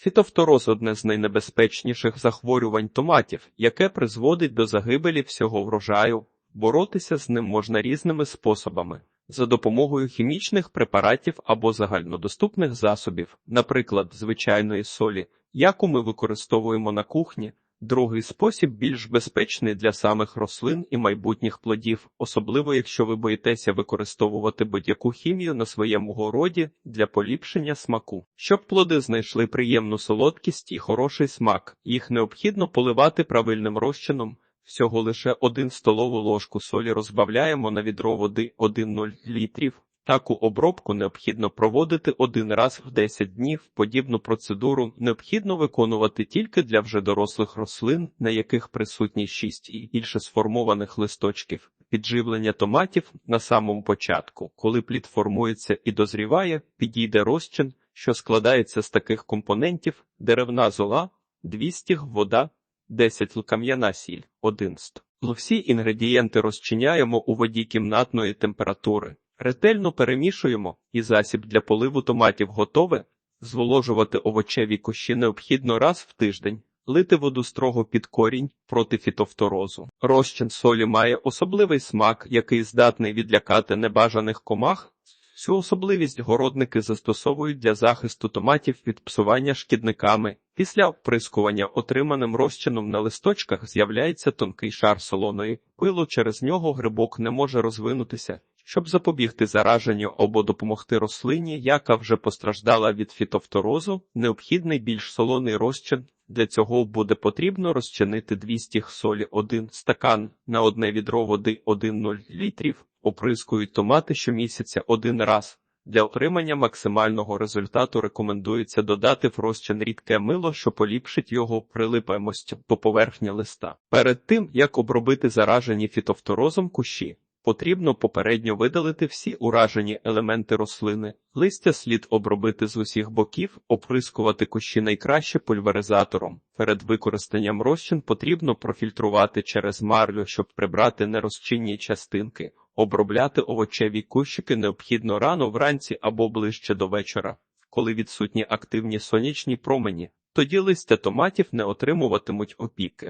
Фітофтороз – одне з найнебезпечніших захворювань томатів, яке призводить до загибелі всього врожаю. Боротися з ним можна різними способами. За допомогою хімічних препаратів або загальнодоступних засобів, наприклад, звичайної солі, яку ми використовуємо на кухні. Другий спосіб більш безпечний для самих рослин і майбутніх плодів, особливо якщо ви боїтеся використовувати будь-яку хімію на своєму городі для поліпшення смаку. Щоб плоди знайшли приємну солодкість і хороший смак, їх необхідно поливати правильним розчином. Всього лише 1 столову ложку солі розбавляємо на відро води 1,0 літрів. Таку обробку необхідно проводити один раз в 10 днів. Подібну процедуру необхідно виконувати тільки для вже дорослих рослин, на яких присутні 6 і більше сформованих листочків. Підживлення томатів на самому початку, коли плід формується і дозріває, підійде розчин, що складається з таких компонентів: деревна зола, 200 г вода, 10 л кам'яна сіль, 1 ст. Всі інгредієнти розчиняємо у воді кімнатної температури. Ретельно перемішуємо, і засіб для поливу томатів готове. Зволожувати овочеві кущі необхідно раз в тиждень, лити воду строго під корінь проти фітофторозу. Розчин солі має особливий смак, який здатний відлякати небажаних комах. Цю особливість городники застосовують для захисту томатів від псування шкідниками. Після оприскування отриманим розчином на листочках з'являється тонкий шар солоної пилу, через нього грибок не може розвинутися. Щоб запобігти зараженню або допомогти рослині, яка вже постраждала від фітофторозу, необхідний більш солоний розчин. Для цього буде потрібно розчинити 200 г солі 1 стакан на одне відро води 1,0 літрів. Оприскують томати щомісяця один раз. Для отримання максимального результату рекомендується додати в розчин рідке мило, що поліпшить його прилипаємость по поверхні листа. Перед тим, як обробити заражені фітофторозом кущі, Потрібно попередньо видалити всі уражені елементи рослини. Листя слід обробити з усіх боків, оприскувати кущі найкраще пульверизатором. Перед використанням розчин потрібно профільтрувати через марлю, щоб прибрати нерозчинні частинки. Обробляти овочеві кущики необхідно рано вранці або ближче до вечора, коли відсутні активні сонячні промені. Тоді листя томатів не отримуватимуть опіки.